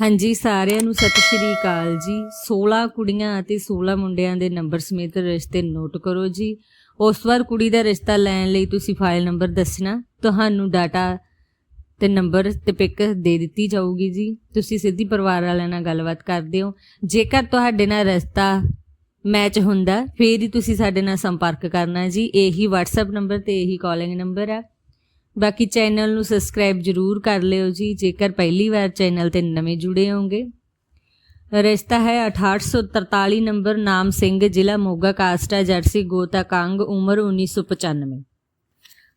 ਹਾਂਜੀ, ਸਾਰਿਆਂ ਨੂੰ ਸਤਿ ਸ਼੍ਰੀ ਅਕਾਲ ਜੀ। 16 ਕੁੜੀਆਂ ਅਤੇ 16 ਮੁੰਡਿਆਂ ਦੇ ਨੰਬਰ ਸਮੇਤ ਰਿਸ਼ਤੇ ਨੋਟ ਕਰੋ ਜੀ। ਉਸ ਵਾਰ ਕੁੜੀ ਦਾ ਰਿਸ਼ਤਾ ਲੈਣ ਲਈ ਤੁਸੀਂ ਫਾਈਲ ਨੰਬਰ ਦੱਸਣਾ, ਤੁਹਾਨੂੰ ਡਾਟਾ ਤੇ ਨੰਬਰ ਤੇ ਪਿਕ ਦੇ ਦਿੱਤੀ ਜਾਊਗੀ ਜੀ। ਤੁਸੀਂ ਸਿੱਧੀ ਪਰਿਵਾਰ ਵਾਲਿਆਂ ਨਾਲ ਗੱਲਬਾਤ ਕਰਦੇ ਹੋ। ਜੇਕਰ ਤੁਹਾਡੇ ਨਾਲ ਰਿਸ਼ਤਾ ਮੈਚ ਹੁੰਦਾ, ਫੇਰ ਹੀ ਤੁਸੀਂ ਸਾਡੇ ਨਾਲ ਸੰਪਰਕ ਕਰਨਾ ਜੀ। ਇਹੀ WhatsApp ਨੰਬਰ ਤੇ ਇਹੀ ਕਾਲਿੰਗ ਨੰਬਰ ਹੈ ਬਾਕੀ ਚੈਨਲ ਨੂੰ ਸਬਸਕ੍ਰਾਈਬ ਜਰੂਰ ਕਰ ਲਿਓ ਜੀ, ਜੇਕਰ ਪਹਿਲੀ ਵਾਰ ਚੈਨਲ ਤੇ ਨਵੇਂ ਜੁੜੇ ਹੋਗੇ ਰਿਸ਼ਤਾ ਹੈ 6843 ਨੰਬਰ, ਨਾਮ ਸਿੰਘ, ਜ਼ਿਲ੍ਹਾ ਮੋਗਾ, ਕਾਸਟ ਹੈ ਜਰਸੀ, ਗੋਤਾ, ਕੰਗ, ਉਮਰ 1995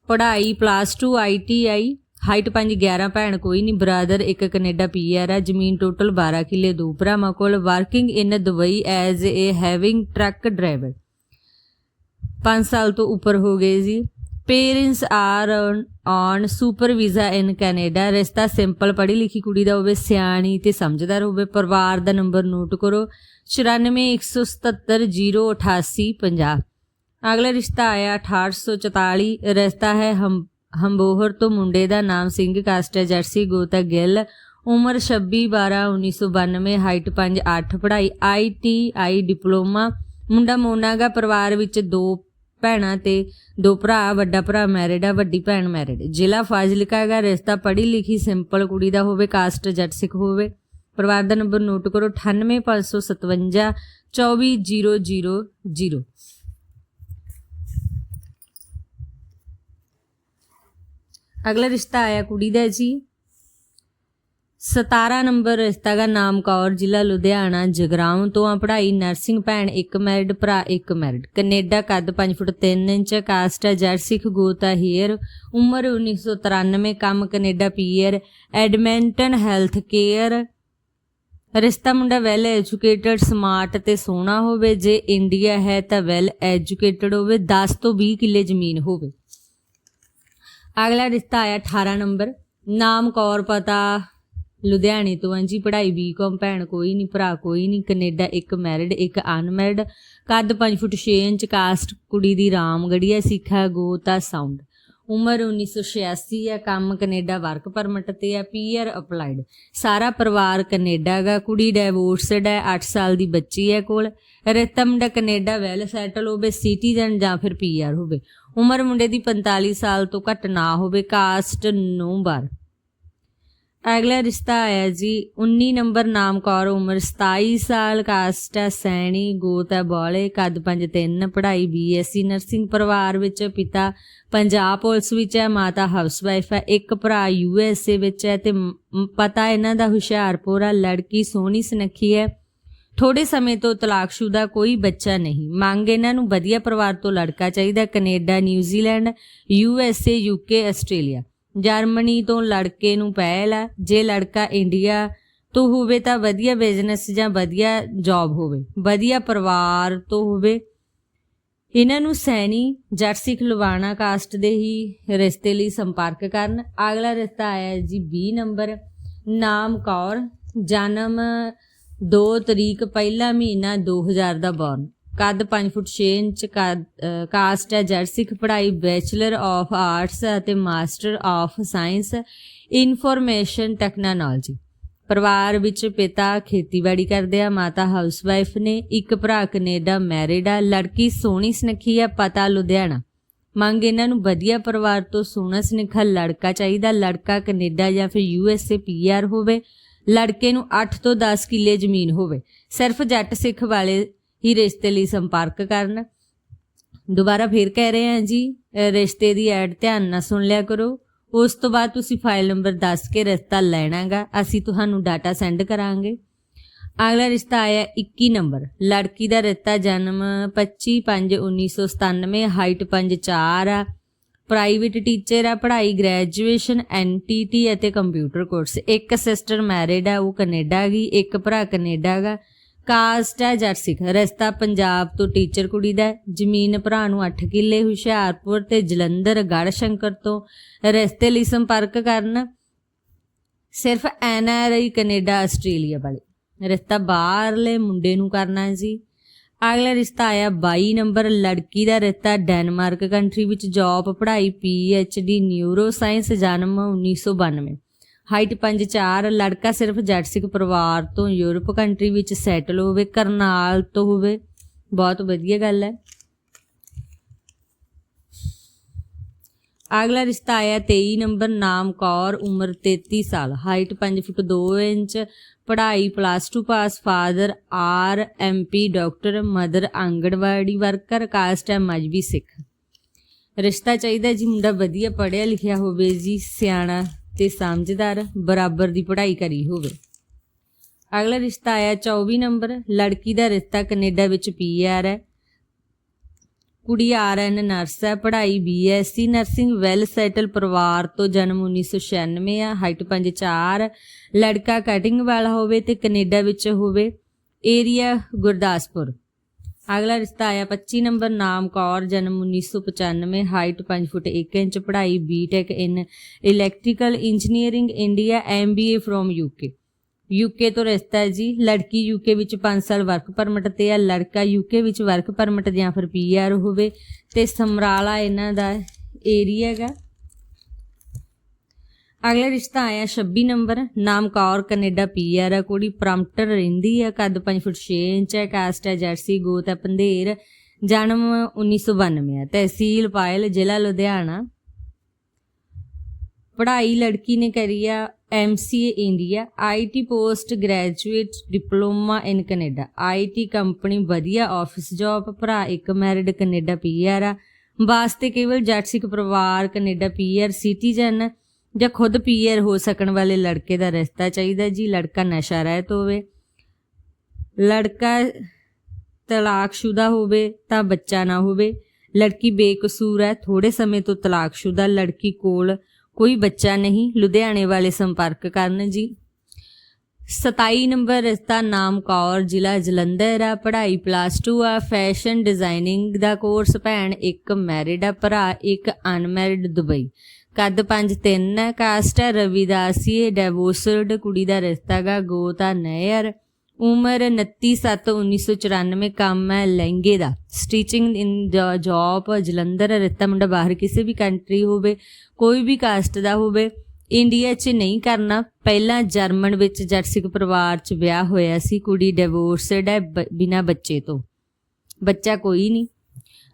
ਪੜ੍ਹਾਈ ਪਲੱਸ 2 ਆਈਟੀਆਈ ਹਾਈਟ 5 11 ਭੈਣ ਕੋਈ ਨਹੀਂ ਬ੍ਰਦਰ ਇੱਕ ਕੈਨੇਡਾ ਪੀਆਰ ਹੈ ਜ਼ਮੀਨ ਟੋਟਲ 12 ਕਿੱਲੇ, ਦੋ ਭਰਾਵਾਂ ਕੋਲ working in Dubai as a having truck driver 5 ਸਾਲ ਤੋਂ ਉੱਪਰ ਹੋ ਗਏ ਜੀ। Parents are on super visa in Canada ਰਿਸ਼ਤਾ ਸਿੰਪਲ ਪੜ੍ਹੀ ਲਿਖੀ ਕੁੜੀ ਦਾ ਹੋਵੇ ਸਿਆਣੀ ਤੇ ਸਮਝਦਾਰ ਹੋਵੇ ਪਰਿਵਾਰ ਦਾ ਨੰਬਰ ਨੋਟ ਕਰੋ 9417708850 ਅਗਲਾ ਰਿਸ਼ਤਾ ਆਇਆ 6844 ਰਿਸ਼ਤਾ ਹੈ ਹਮ ਹੰਬੋਹਰ ਤੋਂ ਮੁੰਡੇ ਦਾ ਨਾਮ ਸਿੰਘ ਕਾਸਟ ਹੈ ਜਰਸੀ ਗੋਤਾ ਗਿੱਲ ਉਮਰ 26 12 1992 ਹਾਈਟ 5 8 ਪੜ੍ਹਾਈ ਆਈਟੀਆਈ ਡਿਪਲੋਮਾ ਮੁੰਡਾ ਮੋਨਾਗਾ ਪਰਿਵਾਰ ਵਿੱਚ ਦੋ ਭੈਣਾਂ ਤੇ ਦੋ ਭਰਾ, ਵੱਡਾ ਭਰਾ ਮੈਰਿਡ ਆ, ਵੱਡੀ ਭੈਣ ਮੈਰਿਡ ਜ਼ਿਲ੍ਹਾ ਫਾਜ਼ਿਲਕਾ ਦਾ ਰਿਸ਼ਤਾ ਪੜ੍ਹੀ ਲਿਖੀ ਸਿੰਪਲ ਕੁੜੀ ਦਾ ਹੋਵੇ ਕਾਸਟ ਜੱਟ ਸਿੱਖ ਹੋਵੇ। ਪਰਿਵਾਰ ਦਾ ਨੰਬਰ ਨੋਟ ਕਰੋ 98557 24000 ਅਗਲਾ ਰਿਸ਼ਤਾ ਆਇਆ ਕੁੜੀ ਦਾ ਜੀ। 17 ਨੰਬਰ ਰਿਸ਼ਤਾ ਦਾ ਨਾਮ ਕੌਰ, ਜ਼ਿਲ੍ਹਾ ਲੁਧਿਆਣਾ, ਜਗਰਾਉਂ ਤੋਂ ਆ ਪੜ੍ਹਾਈ ਨਰਸਿੰਗ ਭੈਣ, ਇੱਕ ਮੈਰਿਡ ਭਰਾ, ਇੱਕ ਮੈਰਿਡ। ਕੈਨੇਡਾ ਕੱਦ 5 ਫੁੱਟ 3 ਇੰਚ, ਕਾਸਟ ਹੈ ਜੜ ਸਿੱਖ, ਗੋਤਾ ਹੀਅਰ। ਉਮਰ 1993 ਕੰਮ Canada PR, Edmonton health care. ਰਿਸ਼ਤਾ ਮੁੰਡਾ ਵੈਲ ਐਜੂਕੇਟਡ ਸਮਾਰਟ ਤੇ ਸੋਹਣਾ ਹੋਵੇ, ਜੇ ਇੰਡੀਆ ਹੈ ਤਾਂ ਵੈਲ ਐਜੂਕੇਟਡ ਹੋਵੇ 10 ਤੋਂ 20 ਕਿੱਲੇ ਜ਼ਮੀਨ ਹੋਵੇ। ਅਗਲਾ ਰਿਸ਼ਤਾ ਆਇਆ 18 ਨੰਬਰ, ਨਾਮ ਕੌਰ ਪਤਾ। ਲੁਧਿਆਣੇ ਤੋਂ ਹਾਂ ਜੀ, ਪੜ੍ਹਾਈ ਬੀਕਾਮ ਭੈਣ ਕੋਈ ਨਹੀਂ ਭਰਾ ਕੋਈ ਨਹੀਂ ਕੈਨੇਡਾ ਇੱਕ ਮੈਰਿਡ ਇੱਕ ਅਨਮੈਰਿਡ ਕੱਦ 5 ਫੁੱਟ 6 ਇੰਚ ਕਾਸਟ ਕੁੜੀ ਦੀ ਰਾਮਗੜੀਆ ਸਿੱਖਾ, ਗੋਤਾ ਸਾਊਂਡ ਉਮਰ 1986 ਹੈ ਕੰਮ ਕੈਨੇਡਾ ਵਰਕ ਪਰਮਿਟ ਤੇ ਹੈ ਪੀਆਰ ਅਪਲਾਈਡ ਸਾਰਾ ਪਰਿਵਾਰ ਕੈਨੇਡਾ ਦਾ ਕੁੜੀ ਡਾਈਵੋਰਸਡ ਹੈ 8 ਸਾਲ ਦੀ ਬੱਚੀ ਹੈ ਕੋਲ। ਰਿਤਮ ਦਾ ਕੈਨੇਡਾ ਵੈਲ ਸੈਟਲ ਹੋਵੇ ਸਿਟੀਜ਼ਨ ਜਾਂ ਫਿਰ ਪੀਆਰ ਹੋਵੇ। ਉਮਰ ਮੁੰਡੇ ਦੀ 45 ਸਾਲ ਤੋਂ ਘੱਟ ਨਾ ਹੋਵੇ ਕਾਸਟ ਨੋ ਬਾਰ ਅਗਲਾ ਰਿਸ਼ਤਾ ਆਇਆ ਜੀ 19 ਨੰਬਰ ਨਾਮ ਕੌਰ ਉਮਰ 27 ਸਾਲ, ਕਾਸਟ ਹੈ ਸੈਣੀ, ਗੋਤ ਹੈ ਬੋਲੇ, ਕੱਦ 5'3 ਪੜ੍ਹਾਈ ਬੀਐਸਸੀ ਨਰਸਿੰਗ ਪਰਿਵਾਰ ਵਿੱਚ ਪਿਤਾ ਪੰਜਾਬ ਪੁਲਿਸ ਵਿੱਚ ਹੈ, ਮਾਤਾ ਹਾਊਸਵਾਈਫ ਹੈ, ਇੱਕ ਭਰਾ ਯੂਐਸਏ ਵਿੱਚ ਹੈ ਤੇ ਪਤਾ ਇਹਨਾਂ ਦਾ ਹੁਸ਼ਿਆਰਪੁਰ ਆ ਲੜਕੀ ਸੋਹਣੀ ਸੁਨੱਖੀ ਹੈ। ਥੋੜੇ ਸਮੇਂ ਤੋਂ ਤਲਾਕਸ਼ੁਦਾ ਕੋਈ ਬੱਚਾ ਨਹੀਂ। ਮੰਗ ਇਹਨਾਂ ਨੂੰ ਵਧੀਆ ਪਰਿਵਾਰ ਤੋਂ ਲੜਕਾ ਚਾਹੀਦਾ, Canada, New Zealand USA UK Australia. Germany ਤੋਂ ਲੜਕੇ ਨੂੰ ਪਹਿਲ ਆ। ਜੇ ਲੜਕਾ ਇੰਡੀਆ ਤੋਂ ਹੋਵੇ ਤਾਂ ਵਧੀਆ ਬਿਜ਼ਨਸ ਜਾਂ ਵਧੀਆ ਜੌਬ ਹੋਵੇ। ਵਧੀਆ ਪਰਿਵਾਰ ਤੋਂ ਹੋਵੇ। ਇਹਨਾਂ ਨੂੰ ਸੈਣੀ ਜੱਟ ਖਲਵਾਣਾ ਕਾਸਟ ਦੇ ਹੀ ਰਿਸ਼ਤੇ ਲਈ ਸੰਪਰਕ ਕਰਨ। ਅਗਲਾ ਰਿਸ਼ਤਾ ਆਇਆ ਜੀ 20 ਨੰਬਰ ਨਾਮ ਕੌਰ। ਜਨਮ 2 ਤਰੀਕ ਪਹਿਲਾ ਮਹੀਨਾ 2000 ਦਾ ਬੌਰਨ ਕੱਦ 5 ਫੁੱਟ 6 ਇੰਚ ਕੱਦ, ਕਾਸਟ ਹੈ ਜੱਟ ਪੜ੍ਹਾਈ ਬੈਚਲਰ ਆਫ ਆਰਟਸ ਅਤੇ master of science information technology. ਪਰਿਵਾਰ ਵਿੱਚ ਪਿਤਾ ਖੇਤੀਬਾੜੀ ਕਰਦੇ ਆ ਮਾਤਾ ਹਾਊਸਵਾਈਫ ਨੇ ਇੱਕ ਭਰਾ ਕੈਨੇਡਾ ਮੈਰਿਡ ਆ ਲੜਕੀ ਸੋਹਣੀ ਸੁਨੱਖੀ ਆ ਪਤਾ ਲੁਧਿਆਣਾ। ਮੰਗ ਇਹਨਾਂ ਨੂੰ ਵਧੀਆ ਪਰਿਵਾਰ ਤੋਂ ਸੋਹਣਾ ਸੁਨੱਖਾ ਲੜਕਾ ਚਾਹੀਦਾ ਲੜਕਾ ਕੈਨੇਡਾ ਜਾਂ ਫਿਰ ਯੂਐਸਏ ਪੀਆਰ ਹੋਵੇ ਲੜਕੇ ਨੂੰ 8 ਤੋਂ 10 ਕਿੱਲੇ ਜ਼ਮੀਨ ਹੋਵੇ। ਸਿਰਫ ਜੱਟ ਸਿੱਖ ਵਾਲੇ ਹੀ ਰਿਸ਼ਤੇ ਲਈ ਸੰਪਰਕ ਕਰਨ। ਦੁਬਾਰਾ ਫੇਰ ਕਹਿ ਰਹੇ ਹਾਂ ਜੀ ਰਿਸ਼ਤੇ ਦੀ ਐਡ ਧਿਆਨ ਨਾਲ ਸੁਣ ਲਿਆ ਕਰੋ। ਉਸ ਤੋਂ ਬਾਅਦ ਤੁਸੀਂ ਫਾਈਲ ਨੰਬਰ ਦੱਸ ਕੇ ਰਿਸ਼ਤਾ ਲੈਣਾਗਾ। ਅਸੀਂ ਤੁਹਾਨੂੰ ਡਾਟਾ ਸੈਂਡ ਕਰਾਂਗੇ। ਅਗਲਾ ਰਿਸ਼ਤਾ ਆਇਆ 21 ਨੰਬਰ। ਲੜਕੀ ਦਾ ਰਿਸ਼ਤਾ ਜਨਮ 25/5/1997 ਹਾਈਟ 5'4 ਆ। ਪ੍ਰਾਈਵੇਟ ਟੀਚਰ ਆ, ਪੜ੍ਹਾਈ ਗ੍ਰੈਜੂਏਸ਼ਨ, ਐਨਟੀਟੀ ਅਤੇ ਕੰਪਿਊਟਰ ਕੋਰਸ। ਇੱਕ ਸਿਸਟਰ ਮੈਰਿਡ ਆ, ਉਹ ਕੈਨੇਡਾ ਗਈ, ਇੱਕ ਭਰਾ ਕੈਨੇਡਾ ਗਾ। ਕਾਸਟ ਹੈ ਜੱਟ ਸਿੱਖ ਪੰਜਾਬ ਤੋਂ ਟੀਚਰ ਕੁੜੀ ਦਾ ਜ਼ਮੀਨ ਭਰਾ ਨੂੰ 8 ਕਿੱਲੇ, ਹੁਸ਼ਿਆਰਪੁਰ ਤੇ ਜਲੰਧਰ ਗੜ ਸ਼ੰਕਰ ਤੋਂ ਰਸਤੇ ਲਈ ਸੰਪਰਕ ਕਰਨ। ਸਿਰਫ ਐਨਆਰਆਈ ਕੈਨੇਡਾ, ਆਸਟ੍ਰੇਲੀਆ ਵਾਲੇ। ਰਸਤਾ ਬਾਹਰਲੇ ਮੁੰਡੇ ਨੂੰ ਕਰਨਾ ਸੀ ਅਗਲਾ ਰਿਸ਼ਤਾ ਆਇਆ 22 ਨੰਬਰ, ਲੜਕੀ ਦਾ ਰਿਸ਼ਤਾ ਡੈਨਮਾਰਕ ਕੰਟਰੀ ਵਿੱਚ। ਜੌਬ ਪੜ੍ਹਾਈ ਡੀ ਨਿਊਰੋ ਸਾਇੰਸ ਜਨਮ 1992 ਹਾਈਟ 5'4 ਲੜਕਾ ਸਿਰਫ ਜੱਟ ਪਰਿਵਾਰ ਤੋਂ ਯੂਰਪ ਕੰਟਰੀ ਵਿੱਚ ਸੈਟਲ ਹੋਵੇ, ਕਰਨਾਲ ਤੋਂ ਹੋਵੇ। ਬਹੁਤ ਵਧੀਆ ਗੱਲ ਹੈ। ਅਗਲਾ ਰਿਸ਼ਤਾ ਆਇਆ 23 ਨੰਬਰ, ਨਾਮ ਕੌਰ, ਉਮਰ 33 ਸਾਲ। ਹਾਈਟ 5 ਫੁੱਟ 2 ਇੰਚ, ਪੜ੍ਹਾਈ plus 2 pass father R M P doctor mother anganwadi worker caste ਹੈ ਮਜਬੀ ਸਿੱਖ। ਰਿਸ਼ਤਾ ਚਾਹੀਦਾ ਜੀ, ਮੁੰਡਾ ਵਧੀਆ ਪੜ੍ਹਿਆ ਲਿਖਿਆ ਹੋਵੇ ਜੀ, ਸਿਆਣਾ। ਤੇ ਸਮਝਦਾਰ ਬਰਾਬਰ ਦੀ ਪੜ੍ਹਾਈ ਕਰੀ ਹੋਵੇ। ਅਗਲਾ ਰਿਸ਼ਤਾ ਆਇਆ 24 ਨੰਬਰ। ਲੜਕੀ ਦਾ ਰਿਸ਼ਤਾ ਕੈਨੇਡਾ ਵਿੱਚ ਪੀਆਰ ਹੈ। ਕੁੜੀ ਆਰਐਨ ਨਰਸ ਹੈ। ਪੜ੍ਹਾਈ ਬੀਐਸਸੀ ਨਰਸਿੰਗ ਵੈਲ ਸੈਟਲ ਪਰਿਵਾਰ ਤੋਂ ਜਨਮ 1996 ਆ। ਹਾਈਟ 5'4 ਲੜਕਾ ਕਟਿੰਗ ਵਾਲਾ ਹੋਵੇ ਤੇ ਕੈਨੇਡਾ ਵਿੱਚ ਹੋਵੇ। ਏਰੀਆ ਗੁਰਦਾਸਪੁਰ। ਅਗਲਾ ਰਿਸ਼ਤਾ ਆਇਆ 25 ਨੰਬਰ ਨਾਮ ਕੌਰ, ਜਨਮ 1995 ਹਾਈਟ 5 ਫੁੱਟ 1 ਇੰਚ, ਪੜ੍ਹਾਈ BTech in electrical engineering India MBA from UK UK ਤੋਂ ਰਿਸ਼ਤਾ ਹੈ ਜੀ, ਲੜਕੀ ਯੂਕੇ ਵਿੱਚ 5 ਸਾਲ ਵਰਕ ਪਰਮਿਟ ਤੇ ਹੈ, ਲੜਕਾ ਯੂਕੇ ਵਿੱਚ ਵਰਕ ਪਰਮਿਟ ਜਾਂ ਫਿਰ ਪੀਆਰ ਹੋਵੇ। ਤੇ ਸਮਰਾਲਾ ਇਹਨਾਂ ਦਾ ਏਰੀਆ ਹੈਗਾ। ਅਗਲਾ ਰਿਸ਼ਤਾ ਆਇਆ 26 ਨੰਬਰ। ਨਾਮ ਕੌਰ, ਕੈਨੇਡਾ ਪੀਆਰ ਹੈ ਕੁੜੀ ਪ੍ਰੰਪਟਰ ਰਹਿੰਦੀ ਹੈ ਕੱਦ 5 ਫੁੱਟ 6 ਇੰਚ ਹੈ ਕਾਸਟ ਹੈ ਜਰਸੀ, ਗੋਤ ਹੈ ਪੰਧੇਰ। ਜਨਮ 1992 ਹੈ ਤਹਿਸੀਲ ਪਾਇਲ, ਜ਼ਿਲ੍ਹਾ ਲੁਧਿਆਣਾ। ਪੜ੍ਹਾਈ ਲੜਕੀ ਨੇ ਕਰੀ ਆ MCA India IT post graduate, diploma in Canada. IT company, ਵਧੀਆ ਆਫਿਸ ਜੌਬ, ਭਰਾ ਇੱਕ ਮੈਰਿਡ, ਕੈਨੇਡਾ ਪੀਆਰ ਆ। ਵਾਸਤੇ ਕੇਵਲ ਜੱਟ ਪਰਿਵਾਰ, ਕੈਨੇਡਾ ਪੀਆਰ ਸਿਟੀਜ਼ਨ। ਜਾਂ ਖੁਦ ਪੀਅਰ ਹੋ ਸਕਣ ਵਾਲੇ ਲੜਕੇ ਦਾ ਰਿਸ਼ਤਾ ਚਾਹੀਦਾ ਜੀ, ਲੜਕਾ ਨਸ਼ਾ ਰਹਿਤ ਹੋਵੇ, ਲੜਕਾ ਤਲਾਕਸ਼ੁਦਾ ਹੋਵੇ ਤਾਂ ਬੱਚਾ ਨਾ ਹੋਵੇ, ਲੜਕੀ ਬੇਕਸੂਰ ਹੈ ਥੋੜੇ ਸਮੇਂ ਤੋਂ ਤਲਾਕਸ਼ੁਦਾ, ਲੜਕੀ ਕੋਲ ਕੋਈ ਬੱਚਾ ਨਹੀਂ, ਲੁਧਿਆਣੇ ਵਾਲੇ ਸੰਪਰਕ ਕਰਨ ਜੀ। 27 ਨੰਬਰ ਰਿਸ਼ਤਾ ਨਾਮ ਕੌਰ ਜ਼ਿਲ੍ਹਾ ਜਲੰਧਰ ਆ, ਪੜ੍ਹਾਈ ਪਲੱਸ 2 ਆ ਫੈਸ਼ਨ ਡਿਜ਼ਾਈਨਿੰਗ ਦਾ ਕੋਰਸ ਭੈਣ, ਇੱਕ ਮੈਰਿਡ ਆ, ਭਰਾ, ਇੱਕ ਅਨਮੈਰਿਡ ਦੁਬਈ। ਕੱਦ 5 3 ਹੈ, ਕਾਸਟ ਹੈ ਰਵਿਦਾਸੀਏ ਡਿਵੋਰਸਡ ਕੁੜੀ ਦਾ ਰਿਸ਼ਤਾ ਗਾ, ਗੋਤਾ ਨੈਰ ਉਮਰ 29/7/1994 ਕੰਮ ਹੈ ਲਹਿੰਗੇ ਦਾ। ਸਟੀਚਿੰਗ ਇਨ ਜੌਬ ਜਲੰਧਰ ਰਿਸ਼ਤਾ ਮੁੰਡਾ ਬਾਹਰ ਕਿਸੇ ਵੀ ਕੰਟਰੀ ਹੋਵੇ, ਕੋਈ ਵੀ ਕਾਸਟ ਦਾ ਹੋਵੇ ਇੰਡੀਆ 'ਚ ਨਹੀਂ ਕਰਨਾ। ਪਹਿਲਾਂ ਜਰਮਨ ਵਿੱਚ ਜਰਸਿਕ ਪਰਿਵਾਰ 'ਚ ਵਿਆਹ ਹੋਇਆ ਸੀ, ਕੁੜੀ ਡਿਵੋਰਸਡ ਹੈ ਬਿਨਾ ਬੱਚੇ ਤੋਂ। ਬੱਚਾ ਕੋਈ ਨਹੀਂ।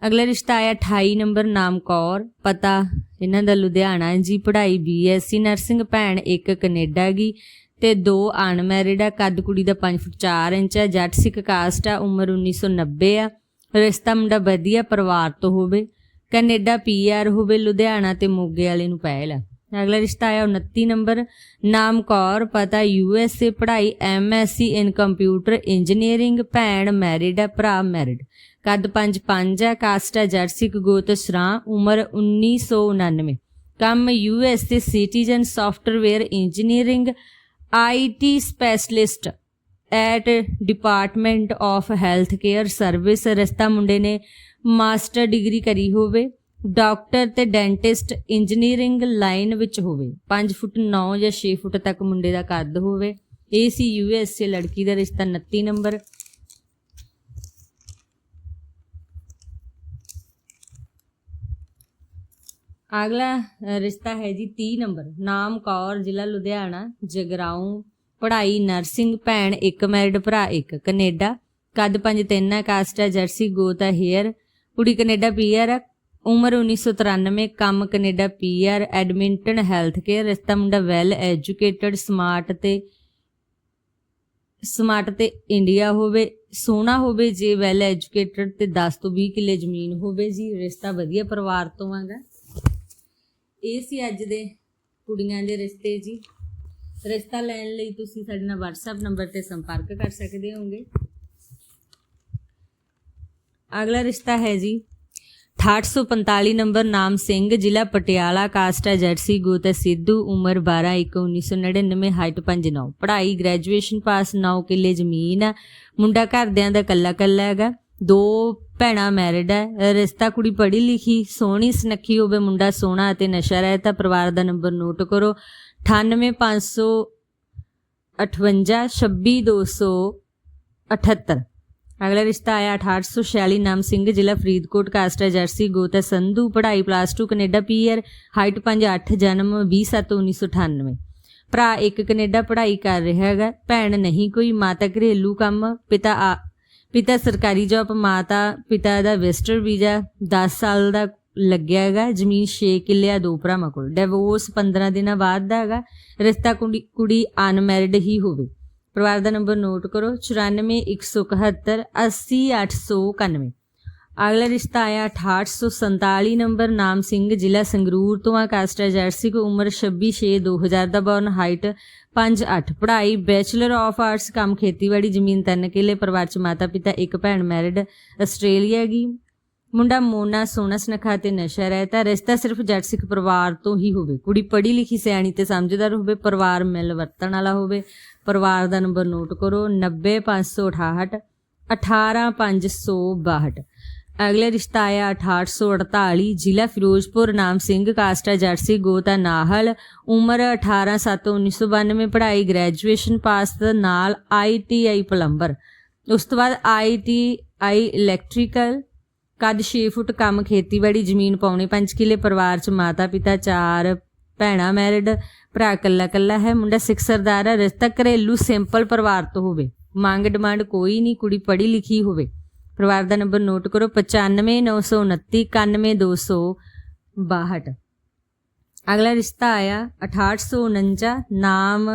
ਅਗਲਾ ਰਿਸ਼ਤਾ ਆਇਆ 28 ਨੰਬਰ ਨਾਮ ਕੌਰ ਪਤਾ ਇਹਨਾਂ ਦਾ ਲੁਧਿਆਣਾ ਜੀ, ਪੜ੍ਹਾਈ ਬੀਐਸਸੀ ਨਰਸਿੰਗ ਭੈਣ, ਇੱਕ ਕੈਨੇਡਾ ਗਈ ਤੇ ਦੋ ਅਨਮੈਰਿਡ ਆ, ਕੱਦ ਕੁੜੀ ਦਾ 5 ਫੁੱਟ 4 ਇੰਚ ਹੈ ਜੱਟ ਸਿੱਖ ਕਾਸਟ ਆ, ਉਮਰ 1990 ਆ। ਰਿਸ਼ਤਾ ਮੁੰਡਾ ਵਧੀਆ, ਪਰਿਵਾਰ ਤੋਂ ਹੋਵੇ, ਕੈਨੇਡਾ ਪੀਆਰ ਹੋਵੇ, ਲੁਧਿਆਣਾ ਤੇ ਮੋਗੇ ਵਾਲੇ ਨੂੰ ਪਹਿਲ ਆ। ਅਗਲਾ ਰਿਸ਼ਤਾ ਆਇਆ 29 ਨੰਬਰ ਨਾਮ ਕੌਰ ਪਤਾ ਯੂਐਸਏ ਪੜ੍ਹਾਈ ਐਮਐਸਸੀ ਇਨ ਕੰਪਿਊਟਰ ਇੰਜੀਨੀਅਰਿੰਗ ਭੈਣ ਮੈਰਿਡ ਆ, ਭਰਾ ਮੈਰਿਡ ਕੱਦ 5 5 ਆ ਕਾਸਟ ਆ ਜੱਟ ਸਿੱਖ ਗੋਤ ਸਰਾਂ, ਉਮਰ 1999 ਕੰਮ USA citizen software engineering IT specialist at department of health care service. ਰਸਤਾ ਮੁੰਡੇ ਨੇ ਮਾਸਟਰ ਡਿਗਰੀ ਕਰੀ ਹੋਵੇ, ਡਾਕਟਰ ਤੇ ਡੈਂਟਿਸਟ ਇੰਜੀਨੀਅਰਿੰਗ ਲਾਈਨ ਵਿੱਚ ਹੋਵੇ। 5 ਫੁੱਟ 9 ਜਾਂ 6 ਫੁੱਟ ਤੱਕ ਮੁੰਡੇ ਦਾ ਕੱਦ ਹੋਵੇ। ਇਹ ਸੀ ਯੂਐਸਏ ਲੜਕੀ ਦਾ ਰਿਸ਼ਤਾ 29 ਨੰਬਰ। ਅਗਲਾ ਰਿਸ਼ਤਾ ਹੈ ਜੀ 30 ਨੰਬਰ। ਨਾਮ ਕੌਰ, ਜ਼ਿਲ੍ਹਾ ਲੁਧਿਆਣਾ, ਜਗਰਾਉਂ। ਪੜ੍ਹਾਈ ਨਰਸਿੰਗ, ਭੈਣ ਇੱਕ, ਮੈਰਿਡ ਭਰਾ ਇੱਕ। ਕੈਨੇਡਾ, ਕੱਦ 5 3 ਹੈ, ਕਾਸਟ ਹੈ ਜਰਸੀ, ਗੋਤ ਹੈ ਹੇਅਰ। ਕੁੜੀ ਕੈਨੇਡਾ ਪੀਆਰ ਹੈ, ਉਮਰ 1993 ਕੰਮ Canada PR Edmonton health care. ਰਿਸ਼ਤਾ ਮੁੰਡਾ ਵੈਲ ਐਜੂਕੇਟਡ, ਸਮਾਰਟ ਤੇ ਸਮਾਰਟ ਤੇ ਇੰਡੀਆ ਹੋਵੇ। ਸੋਹਣਾ ਹੋਵੇ ਜੇ ਵੈਲ ਐਜੂਕੇਟਡ ਤੇ 10 ਤੋਂ 20 ਕਿੱਲੇ ਜ਼ਮੀਨ ਹੋਵੇ ਜੀ। ਰਿਸ਼ਤਾ ਵਧੀਆ ਪਰਿਵਾਰ ਤੋਂ ਆਗਾ ਇਹ ਸੀ ਅੱਜ ਦੇ ਕੁੜੀਆਂ ਦੇ ਰਿਸ਼ਤੇ ਜੀ। ਰਿਸ਼ਤਾ ਲੈਣ ਲਈ ਤੁਸੀਂ ਸਾਡੇ ਨਾਲ WhatsApp ਨੰਬਰ ਤੇ ਸੰਪਰਕ ਕਰ ਸਕਦੇ ਹੋਗੇ ਅਗਲਾ ਰਿਸ਼ਤਾ ਹੈ ਜੀ। 6845 ਨੰਬਰ ਨਾਮ ਸਿੰਘ, ਜ਼ਿਲ੍ਹਾ ਪਟਿਆਲਾ, ਕਾਸਟ ਹੈ ਜਰਸੀ, ਗੋਤ ਹੈ ਸਿੱਧੂ, ਉਮਰ 12 1 1999 ਹਾਈਟ 59 ਪੜ੍ਹਾਈ ਗ੍ਰੈਜੂਏਸ਼ਨ ਪਾਸ 9 ਕਿੱਲੇ ਜ਼ਮੀਨ ਆ ਮੁੰਡਾ ਘਰਦਿਆਂ ਦਾ ਕੱਲਾ ਕੱਲਾ ਹੈਗਾ। ਦੋ ਭੈਣਾਂ ਮੈਰਿਡ ਹੈ ਰਿਸ਼ਤਾ ਕੁੜੀ ਪੜ੍ਹੀ ਲਿਖੀ, ਸੋਹਣੀ ਸੁਨੱਖੀ ਹੋਵੇ, ਮੁੰਡਾ ਸੋਹਣਾ ਅਤੇ ਨਸ਼ਾ ਰਹਿਤਾ ਪਰਿਵਾਰ ਦਾ ਨੰਬਰ ਨੋਟ ਕਰੋ। 98558 26278 ਅਗਲਾ ਰਿਸ਼ਤਾ ਆਇਆ 6846 ਨਾਮ ਸਿੰਘ, ਜ਼ਿਲ੍ਹਾ ਫਰੀਦਕੋਟ, ਕਾਸਟ ਜਰਸੀ, ਗੋਤ ਸੰਧੂ, ਪੜ੍ਹਾਈ ਪਲੱਸ 2 ਕੈਨੇਡਾ ਪੀਆਰ, ਹਾਈਟ 58 ਜਨਮ 20/7/1998 ਭਰਾ ਇੱਕ ਕੈਨੇਡਾ ਪੜ੍ਹਾਈ ਕਰ ਰਿਹਾ ਹੈਗਾ, ਭੈਣ ਨਹੀਂ, ਕੋਈ ਮਾਤਾ ਘਰੇਲੂ ਕੰਮ, ਪਿਤਾ ਆ ਪਿਤਾ ਸਰਕਾਰੀ ਜੌਬ ਮਾਤਾ, ਪਿਤਾ ਦਾ ਵੈਸਟਰ ਵੀਜ਼ਾ 10 ਸਾਲ ਦਾ ਲੱਗਿਆ ਹੈਗਾ, ਜ਼ਮੀਨ 6 ਕਿੱਲੇ ਆ, ਦੋ ਭਰਾਵਾਂ ਕੋਲ। ਡਿਵੋਰਸ 15 ਦਿਨਾਂ ਬਾਅਦ ਦਾ ਹੈਗਾ, ਰਿਸ਼ਤਾ ਕੁੜੀ ਅਨਮੈਰਿਡ ਹੀ ਹੋਵੇ। ਪਰਿਵਾਰ ਦਾ ਨੰਬਰ ਨੋਟ ਕਰੋ 94171 80891 ਅਗਲਾ ਰਿਸ਼ਤਾ ਆਇਆ 6847 ਨੰਬਰ ਨਾਮ ਸਿੰਘ, ਜ਼ਿਲ੍ਹਾ ਸੰਗਰੂਰ ਤੋਂ ਆ ਕਾਸਟਾ ਜਰਸੀ ਕੋ ਉਮਰ 26/6/2000 ਦਾ ਬੌਰਨ ਹਾਈਟ 5-8 ਪੜ੍ਹਾਈ ਬੈਚਲਰ ਆਫ ਆਰਟਸ ਕੰਮ ਖੇਤੀਬਾੜੀ, ਜ਼ਮੀਨ 3 ਕਿੱਲੇ, ਪਰਿਵਾਰ ਚ ਮਾਤਾ ਪਿਤਾ, ਇੱਕ ਭੈਣ ਮੈਰਿਡ ਆਸਟ੍ਰੇਲੀਆ ਗਈ ਮੁੰਡਾ ਮੋਨਾ, ਸੋਨਾ ਸਨਖਾ ਤੇ ਨਸ਼ਾ ਰਹਿਤਾ। ਰਿਸ਼ਤਾ ਸਿਰਫ ਜੱਟ ਸਿੱਖ ਪਰਿਵਾਰ ਤੋਂ ਹੀ ਹੋਵੇ। ਕੁੜੀ ਪੜ੍ਹੀ ਲਿਖੀ, ਸਿਆਣੀ ਤੇ ਸਮਝਦਾਰ ਹੋਵੇ, ਪਰਿਵਾਰ ਮਿਲ ਵਰਤਣ ਵਾਲਾ ਹੋਵੇ। ਪਰਿਵਾਰ ਦਾ ਨੰਬਰ ਨੋਟ ਕਰੋ 90568 18562 ਅਗਲਾ ਰਿਸ਼ਤਾ ਆਇਆ 6848 ਜ਼ਿਲ੍ਹਾ ਫਿਰੋਜ਼ਪੁਰ, ਨਾਮ ਸਿੰਘ, ਕਾਸਟਾ, ਜਰਸੀ, ਗੋਤਾ, ਨਾਹਲ। ਉਮਰ 18/7/1992 ਪੜ੍ਹਾਈ ਗ੍ਰੈਜੂਏਸ਼ਨ ਪਾਸ ਦੇ ਨਾਲ ਆਈਟੀਆਈ ਪਲੰਬਰ। ਉਸ ਤੋਂ ਬਾਅਦ ਆਈਟੀਆਈ ਇਲੈਕਟ੍ਰੀਕਲ ਕੱਦ 6 ਫੁੱਟ, ਕੰਮ ਖੇਤੀਬਾੜੀ, ਜ਼ਮੀਨ ਪਾਉਣੇ 5 ਕਿੱਲੇ, ਪਰਿਵਾਰ ਚ ਮਾਤਾ ਪਿਤਾ ਚਾਰ ਭੈਣਾਂ ਮੈਰਿਡ ਭਰਾ ਕੱਲਾ ਕੱਲਾ ਹੈ, ਮੁੰਡਾ ਸਿੱਖ ਸਰਦਾਰ ਹੈ ਰਿਸ਼ਤਾ ਘਰੇਲੂ ਸਿੰਪਲ ਪਰਿਵਾਰ ਤੋਂ ਹੋਵੇ। ਮੰਗ ਡਿਮਾਂਡ ਕੋਈ ਨਹੀਂ, ਕੁੜੀ ਪੜ੍ਹੀ ਲਿਖੀ ਹੋਵੇ। ਪਰਿਵਾਰ ਦਾ ਨੰਬਰ ਨੋਟ ਕਰੋ 959929 91262 ਅਗਲਾ ਰਿਸ਼ਤਾ ਆਇਆ 6849 ਨਾਮ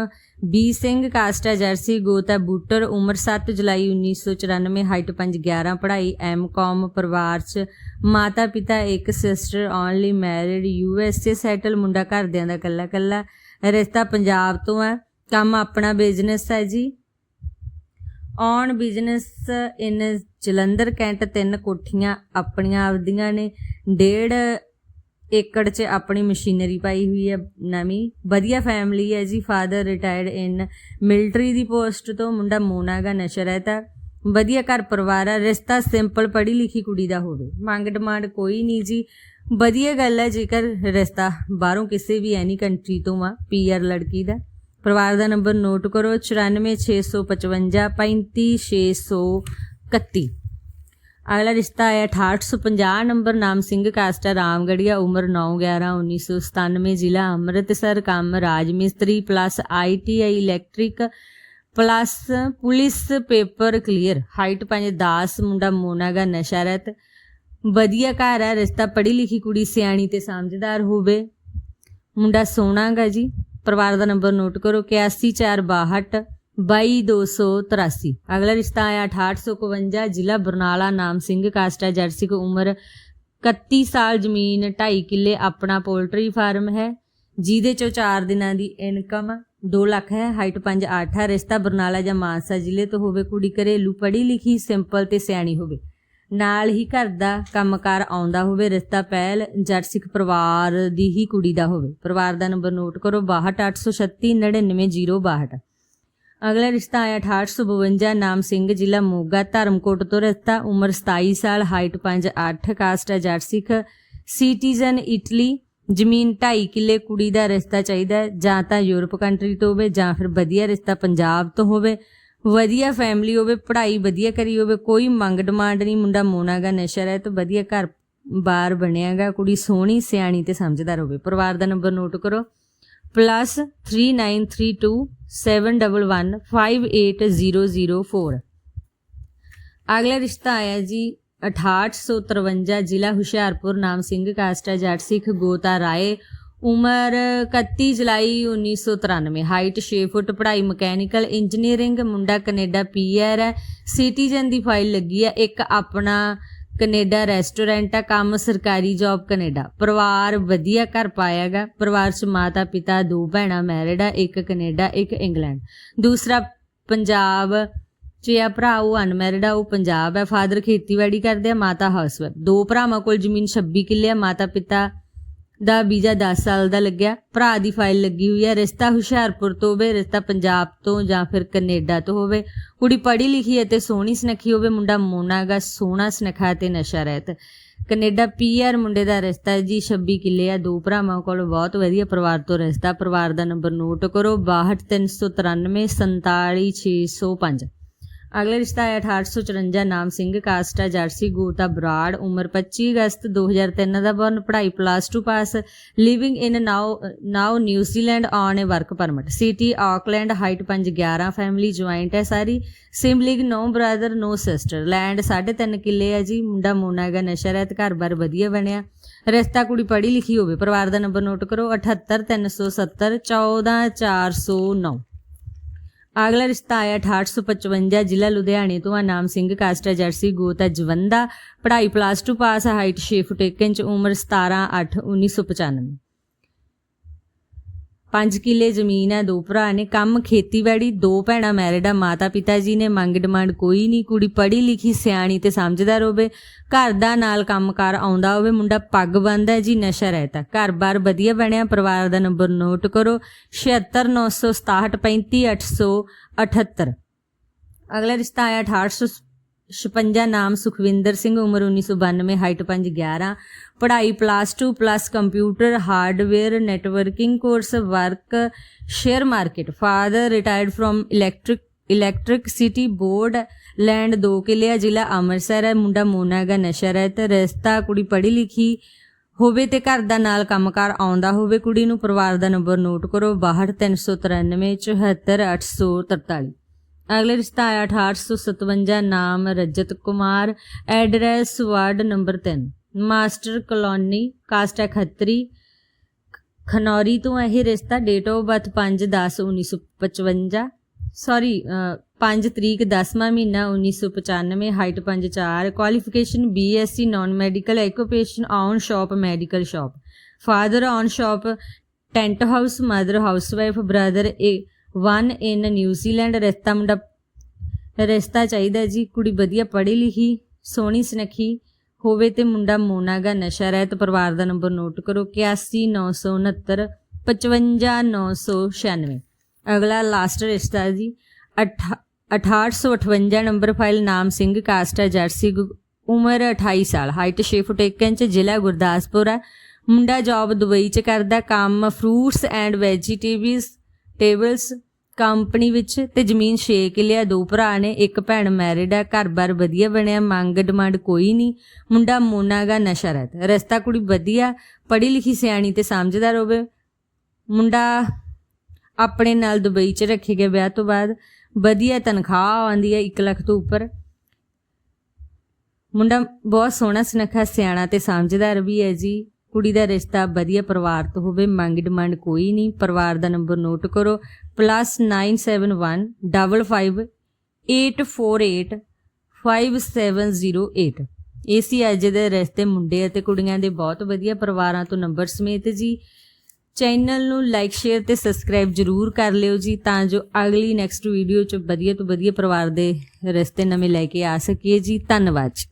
ਬੀ ਸਿੰਘ, ਕਾਸਟਾ ਜਰਸੀ, ਗੋਤਾ ਬੂਟਰ, ਉਮਰ 7 ਜੁਲਾਈ 1994 ਹਾਈਟ 511 ਪੜ੍ਹਾਈ ਐਮਕਾਮ ਪਰਿਵਾਰ ਚ ਮਾਤਾ ਪਿਤਾ ਇੱਕ, sister only, married USA settle, ਮੁੰਡਾ ਘਰਦਿਆਂ ਦਾ ਕੱਲਾ ਕੱਲਾ ਰਿਸ਼ਤਾ ਪੰਜਾਬ ਤੋਂ ਹੈ। ਕੰਮ ਆਪਣਾ ਬਿਜ਼ਨਸ ਹੈ ਜੀ। Own business in Jalandhar cantt ਤਿੰਨ ਕੋਠੀਆਂ ਆਪਣੀਆਂ ਆਪਦੀਆਂ ਨੇ। ਡੇਢ ਏਕੜ 'ਚ ਆਪਣੀ ਮਸ਼ੀਨਰੀ ਪਾਈ ਹੋਈ ਹੈ ਨਵੀਂ। ਵਧੀਆ ਫੈਮਿਲੀ ਹੈ ਜੀ, ਫਾਦਰ ਰਿਟਾਇਰਡ ਇਨ ਮਿਲਟਰੀ ਦੀ ਪੋਸਟ ਤੋਂ। ਮੁੰਡਾ ਮੋਨਾਗਾ ਨਸ਼ਾ ਰਹਿਤਾ। ਵਧੀਆ ਘਰ ਪਰਿਵਾਰ ਹੈ ਰਿਸ਼ਤਾ ਸਿੰਪਲ, ਪੜ੍ਹੀ ਲਿਖੀ ਕੁੜੀ ਦਾ ਹੋਵੇ। ਮੰਗ ਡਿਮਾਂਡ ਕੋਈ ਨਹੀਂ ਜੀ। ਵਧੀਆ ਗੱਲ ਹੈ, ਜੇਕਰ ਰਿਸ਼ਤਾ ਬਾਹਰੋਂ ਕਿਸੇ ਵੀ ਐਨੀ ਕੰਟਰੀ ਤੋਂ ਆ ਪੀਆਰ ਲੜਕੀ ਦਾ। ਪਰਿਵਾਰ ਦਾ ਨੰਬਰ ਨੋਟ ਕਰੋ। 9465535631 ਅਗਲਾ ਰਿਸ਼ਤਾ ਆਇਆ 6850 ਨੰਬਰ ਨਾਮ ਸਿੰਘ, ਕਾਸਟਾ ਰਾਮਗੜੀਆ ਉਮਰ 9/11/1997 ਜ਼ਿਲ੍ਹਾ ਅੰਮ੍ਰਿਤਸਰ, ਕੰਮ ਰਾਜ ਮਿਸਤਰੀ, plus ITI electric, plus police paper clear. Height 510 ਮੁੰਡਾ ਮੋਨਾਗਾ ਨਸ਼ਾ ਰਹਿਤ। ਵਧੀਆ ਘਰ ਹੈ, ਰਿਸ਼ਤਾ ਪੜ੍ਹੀ ਲਿਖੀ ਕੁੜੀ, ਸਿਆਣੀ ਤੇ ਸਮਝਦਾਰ ਹੋਵੇ। ਮੁੰਡਾ ਸੋਹਣਾਗਾ ਜੀ, ਪਰਿਵਾਰ ਦਾ ਨੰਬਰ ਨੋਟ ਕਰੋ 814262 22283 ਅਗਲਾ ਰਿਸ਼ਤਾ ਆਇਆ 6851 ਜ਼ਿਲ੍ਹਾ ਬਰਨਾਲਾ, ਨਾਮ ਸਿੰਘ ਕਾਸਟਾ, ਜਰਸੀ ਕੋ ਉਮਰ 31 ਸਾਲ, ਜ਼ਮੀਨ 2.5 ਕਿੱਲੇ, ਆਪਣਾ ਪੋਲਟਰੀ ਫਾਰਮ ਹੈ। ਜਿਹਦੇ ਚੋਂ 4 ਦਿਨਾਂ ਦੀ ਇਨਕਮ 2 ਲੱਖ ਹੈ। ਹਾਈਟ 5'8 ਹੈ ਰਿਸ਼ਤਾ ਬਰਨਾਲਾ ਜਾਂ ਮਾਨਸਾ ਜ਼ਿਲ੍ਹੇ ਤੋਂ ਹੋਵੇ, ਕੁੜੀ ਘਰੇਲੂ, ਪੜ੍ਹੀ ਲਿਖੀ, ਸਿੰਪਲ ਤੇ ਸਿਆਣੀ ਹੋਵੇ। ਨਾਲ ਹੀ ਘਰ ਦਾ ਕੰਮਕਾਰ ਆਉਂਦਾ ਹੋਵੇ, ਰਿਸ਼ਤਾ ਪਹਿਲ ਜਰਸਿਕ ਪਰਿਵਾਰ ਦੀ ਹੀ ਕੁੜੀ ਦਾ ਹੋਵੇ। ਪਰਿਵਾਰ ਦਾ ਨੰਬਰ ਨੋਟ ਕਰੋ 6286 99062 ਅਗਲਾ ਰਿਸ਼ਤਾ ਆਇਆ 6852 ਨਾਮ ਸਿੰਘ ਜ਼ਿਲ੍ਹਾ ਮੋਗਾ ਧਰਮਕੋਟ ਤੋਂ ਰਿਸ਼ਤਾ ਉਮਰ 27 ਸਾਲ ਹਾਈਟ 5'8 ਕਾਸਟ ਹੈ ਜੱਟ ਸਿੱਖ ਸਿਟੀਜ਼ਨ ਇਟਲੀ ਜ਼ਮੀਨ 2.5 ਕਿੱਲੇ ਕੁੜੀ ਦਾ ਰਿਸ਼ਤਾ ਚਾਹੀਦਾ ਹੈ, ਜਾਂ ਤਾਂ ਯੂਰਪ ਕੰਟਰੀ ਤੋਂ ਹੋਵੇ ਜਾਂ ਫਿਰ ਵਧੀਆ ਰਿਸ਼ਤਾ ਪੰਜਾਬ ਤੋਂ ਹੋਵੇ ਵਧੀਆ ਫੈਮਿਲੀ ਹੋਵੇ ਪੜ੍ਹਾਈ ਵਧੀਆ ਕਰੀ ਹੋਵੇ ਕੋਈ ਮੰਗ ਡਿਮਾਂਡ ਨਹੀਂ ਮੁੰਡਾ ਮੋਨਾਗਾ ਨਸ਼ਾ ਰਹਿ ਤਾਂ ਵਧੀਆ ਘਰ ਬਾਰ ਬਣਿਆਗਾ ਕੁੜੀ ਸੋਹਣੀ ਸਿਆਣੀ ਤੇ ਸਮਝਦਾਰ ਹੋਵੇ ਪਰਿਵਾਰ ਦਾ ਨੰਬਰ ਨੋਟ ਕਰੋ। ਪਲੱਸ 3932 711 58004 ਅਗਲਾ ਰਿਸ਼ਤਾ ਆਇਆ ਜੀ 6853 ਜ਼ਿਲ੍ਹਾ ਹੁਸ਼ਿਆਰਪੁਰ, ਨਾਮ ਸਿੰਘ ਕਾਸਟਾ ਜੱਟ ਸਿੱਖ ਗੋਤਾ ਰਾਏ। ਉਮਰ 31 ਜੁਲਾਈ 1993 ਹਾਈਟ 6 ਫੁੱਟ, ਪੜ੍ਹਾਈ ਮਕੈਨੀਕਲ ਇੰਜੀਨੀਅਰਿੰਗ, ਮੁੰਡਾ ਕੈਨੇਡਾ ਪੀਆਰ ਹੈ। ਸਿਟੀਜ਼ਨ ਦੀ ਫਾਈਲ ਲੱਗੀ ਹੈ। ਇੱਕ ਆਪਣਾ ਕੈਨੇਡਾ ਰੈਸਟੋਰੈਂਟ ਆ, ਕੰਮ ਸਰਕਾਰੀ ਜੌਬ ਕੈਨੇਡਾ। ਪਰਿਵਾਰ ਵਧੀਆ ਘਰ ਪਾਇਆਗਾ ਪਰਿਵਾਰ ਚ ਮਾਤਾ ਪਿਤਾ, ਦੋ ਭੈਣਾਂ ਮੈਰਿਡ ਆ, ਇੱਕ ਕੈਨੇਡਾ, ਇੱਕ ਇੰਗਲੈਂਡ। ਦੂਸਰਾ ਪੰਜਾਬ ਚ ਆ ਭਰਾ, ਉਹ ਅਨਮੈਰਿਡ ਆ, ਉਹ ਪੰਜਾਬ ਹੈ ਫਾਦਰ ਖੇਤੀਬਾੜੀ ਕਰਦੇ ਆ, ਮਾਤਾ ਹਾਊਸਵਾਈਫ ਦੋ ਭਰਾਵਾਂ ਕੋਲ ਜ਼ਮੀਨ 26 ਕਿੱਲੇ ਆ, ਮਾਤਾ ਪਿਤਾ ਦਾ ਵੀਜ਼ਾ 10 ਸਾਲ ਦਾ ਲੱਗਿਆ। ਭਰਾ ਦੀ ਫਾਈਲ ਲੱਗੀ ਹੋਈ ਹੈ ਰਿਸ਼ਤਾ ਹੁਸ਼ਿਆਰਪੁਰ ਤੋਂ ਹੋਵੇ, ਰਿਸ਼ਤਾ ਪੰਜਾਬ ਤੋਂ ਜਾਂ ਫਿਰ ਕੈਨੇਡਾ ਤੋਂ ਹੋਵੇ। ਕੁੜੀ ਪੜ੍ਹੀ ਲਿਖੀ ਅਤੇ ਸੋਹਣੀ ਸੁਨੱਖੀ ਹੋਵੇ। ਮੁੰਡਾ ਮੋਨਾਗਾ ਸੋਹਣਾ ਸੁਨੱਖਾ ਤੇ ਨਸ਼ਾ ਰਹਿਤ। ਕੈਨੇਡਾ ਪੀਆਰ ਮੁੰਡੇ ਦਾ ਰਿਸ਼ਤਾ ਜੀ 26 ਕਿੱਲੇ ਆ। ਦੋ ਭਰਾਵਾਂ ਕੋਲ ਬਹੁਤ ਵਧੀਆ ਪਰਿਵਾਰ ਤੋਂ ਰਿਸ਼ਤਾ। ਪਰਿਵਾਰ ਦਾ ਨੰਬਰ ਨੋਟ ਕਰੋ 6239 47605 ਅਗਲਾ ਰਿਸ਼ਤਾ ਹੈ 1854 ਨਾਮ ਸਿੰਘ ਕਾਸਟਾ ਜਰਸੀ ਗੋਤਾ ਬਰਾੜ, ਉਮਰ 25 ਅਗਸਤ 2003 ਦਾ ਬਰਨ ਪੜ੍ਹਾਈ plus 2 pass living in now now New Zealand on a work permit city Auckland height 511 family joint ਹੈ ਸਾਰੀ sibling no brother no sister land 3.5 ਕਿੱਲੇ ਹੈ ਜੀ, ਮੁੰਡਾ ਮੋਨਾ ਹੈਗਾ, ਨਸ਼ਾ ਰਹਿਤ ਘਰ-ਬਾਰ ਵਧੀਆ ਬਣਿਆ, ਰਿਸ਼ਤਾ ਕੁੜੀ ਪੜ੍ਹੀ ਲਿਖੀ ਹੋਵੇ, ਪਰਿਵਾਰ ਦਾ ਨੰਬਰ ਨੋਟ ਕਰੋ 78370 14409 ਅਗਲਾ ਰਿਸ਼ਤਾ ਆਇਆ 6855 ਜ਼ਿਲ੍ਹਾ ਲੁਧਿਆਣੇ ਤੋਂ। ਆ ਨਾਮ ਸਿੰਘ ਕਾਸਟਾ ਜਰਸੀ, ਗੋਤ ਜਵੰਦਾ। ਪੜ੍ਹਾਈ ਪਲੱਸ 2 ਪਾਸ ਹੈ ਹਾਈਟ 6 ਫੁੱਟ 1 ਇੰਚ, ਉਮਰ 17 8 1995 ਪੰਜ ਕਿੱਲੇ ਜ਼ਮੀਨ ਹੈ, ਦੋ ਭਰਾ ਨੇ, ਕੰਮ ਖੇਤੀਬਾੜੀ, ਦੋ ਭੈਣਾਂ ਮੈਰਿਡ ਆ, ਮਾਤਾ ਪਿਤਾ ਜੀ ਨੇ, ਮੰਗ ਡਿਮਾਂਡ ਕੋਈ ਨਹੀਂ, ਕੁੜੀ ਪੜ੍ਹੀ ਲਿਖੀ, ਸਿਆਣੀ ਤੇ ਸਮਝਦਾਰ ਹੋਵੇ, ਘਰ ਦਾ ਨਾਲ ਕੰਮਕਾਰ ਆਉਂਦਾ ਹੋਵੇ, ਮੁੰਡਾ ਪੱਗ ਬੰਨਦਾ ਹੈ ਜੀ, ਨਸ਼ਾ ਰਹਿਤਾ ਘਰ-ਬਾਰ ਵਧੀਆ ਬਣਿਆ, ਪਰਿਵਾਰ ਦਾ ਨੰਬਰ ਨੋਟ ਕਰੋ 7696635878 ਅਗਲਾ ਰਿਸ਼ਤਾ ਆਇਆ 1856 ਨਾਮ ਸੁਖਵਿੰਦਰ ਸਿੰਘ, ਉਮਰ 1992 ਹਾਈਟ 511 ਪੜ੍ਹਾਈ plus 2 plus computer hardware networking course work share market father retired from electric electricity board land 2 ਕਿੱਲੇ ਜ਼ਿਲ੍ਹਾ ਅੰਮ੍ਰਿਤਸਰ ਹੈ, ਮੁੰਡਾ ਮੋਨਾ ਹੈਗਾ, ਨਸ਼ਾ ਰਹਿਤ, ਰਸਤਾ, ਕੁੜੀ ਪੜ੍ਹੀ ਲਿਖੀ ਹੋਵੇ ਤੇ ਘਰ ਦਾ ਨਾਲ ਕੰਮਕਾਰ ਆਉਂਦਾ ਹੋਵੇ, ਕੁੜੀ ਨੂੰ ਪਰਿਵਾਰ ਦਾ ਨੰਬਰ ਨੋਟ ਕਰੋ 6293 74843 ਅਗਲੇ ਰਿਸ਼ਤਾ ਆਇਆ 1857 ਨਾਮ Rajat Kumar, address ward number 3 master colony, caste ਹੈ ਖੱਤਰੀ, ਖਨੌਰੀ ਤੋਂ ਇਹ ਰਿਸ਼ਤਾ ਡੇਟ ਆਫ ਬਰਥ 5/10/1955 ਸੌਰੀ 5 ਤਰੀਕ 10ਵਾਂ ਮਹੀਨਾ 1995 height 5'4 qualification BSc non medical occupation own shop medical shop father own shop tent house mother housewife brother one in New Zealand ਰਿਸ਼ਤਾ ਮੁੰਡਾ, ਰਿਸ਼ਤਾ ਚਾਹੀਦਾ ਜੀ। ਕੁੜੀ ਵਧੀਆ ਪੜ੍ਹੀ ਲਿਖੀ, ਸੋਹਣੀ ਸੁਨੱਖੀ ਹੋਵੇ ਤੇ ਮੁੰਡਾ ਮੋਨਾਗਾ ਨਸ਼ਾ ਰਹਿਤ ਪਰਿਵਾਰ ਦਾ ਨੰਬਰ ਨੋਟ ਕਰੋ। 8196 55996 ਅਗਲਾ ਲਾਸਟ ਰਿਸ਼ਤਾ ਜੀ। 6858 ਨੰਬਰ ਫਾਈਲ ਨਾਮ ਸਿੰਘ ਕਾਸਟ ਹੈ ਜਰਸੀ ਗੁ- ਉਮਰ 28 ਸਾਲ ਹਾਈਟ 6 ਫੁੱਟ 1 ਇੰਚ, ਜ਼ਿਲ੍ਹਾ ਗੁਰਦਾਸਪੁਰ ਹੈ। ਮੁੰਡਾ ਜੌਬ ਦੁਬਈ ਚ ਕਰਦਾ, ਕੰਮ fruits and vegetables tables company ਵਿੱਚ ਤੇ ਜ਼ਮੀਨ 6 ਕਿੱਲੇ ਆ, ਦੋ ਭਰਾ ਨੇ, ਇੱਕ ਭੈਣ ਮੈਰਿਡ ਆ, ਘਰ-ਬਾਰ ਵਧੀਆ ਬਣਿਆ, ਮੰਗ ਡਿਮਾਂਡ ਕੋਈ ਨਹੀਂ, ਮੁੰਡਾ ਮੋਨਾਗਾ ਨਸ਼ਾ ਰਹਿਤ। ਰਸਤਾ ਕੁੜੀ ਵਧੀਆ ਪੜ੍ਹੀ ਲਿਖੀ ਸਿਆਣੀ ਤੇ ਸਮਝਦਾਰ ਹੋਵੇ। ਮੁੰਡਾ ਆਪਣੇ ਨਾਲ ਦੁਬਈ 'ਚ ਰੱਖੇ ਗਏ ਵਿਆਹ ਤੋਂ ਬਾਅਦ। ਵਧੀਆ ਤਨਖਾਹ ਆਉਂਦੀ ਹੈ 1 ਲੱਖ ਤੋਂ ਉੱਪਰ। ਮੁੰਡਾ ਬਹੁਤ ਸੋਹਣਾ ਸੁਨੱਖਾ, ਸਿਆਣਾ ਤੇ ਸਮਝਦਾਰ ਵੀ ਹੈ ਜੀ। ਕੁੜੀ ਦਾ ਰਿਸ਼ਤਾ ਵਧੀਆ ਪਰਿਵਾਰ ਤੋਂ ਹੋਵੇ, ਮੰਗ ਡਿਮਾਂਡ ਕੋਈ ਨਹੀਂ, ਪਰਿਵਾਰ ਦਾ ਨੰਬਰ ਨੋਟ ਕਰੋ। +971 55 848 5708 ਇਹ ਸੀ ਅੱਜ ਦੇ ਰਸਤੇ ਮੁੰਡੇ ਅਤੇ ਕੁੜੀਆਂ ਦੇ ਬਹੁਤ ਵਧੀਆ ਪਰਿਵਾਰਾਂ ਤੋਂ ਨੰਬਰ ਸਮੇਤ ਜੀ। ਚੈਨਲ ਨੂੰ ਲਾਈਕ ਸ਼ੇਅਰ ਤੇ ਸਬਸਕ੍ਰਾਈਬ ਜਰੂਰ ਕਰ ਲਿਓ ਜੀ ਤਾਂ ਜੋ ਅਗਲੀ ਨੈਕਸਟ ਵੀਡੀਓ ਚ ਵਧੀਆ ਤੋਂ ਵਧੀਆ ਪਰਿਵਾਰ ਦੇ ਰਸਤੇ ਨਵੇਂ ਲੈ ਕੇ ਆ ਸਕੀਏ ਜੀ। ਧੰਨਵਾਦ ਜੀ।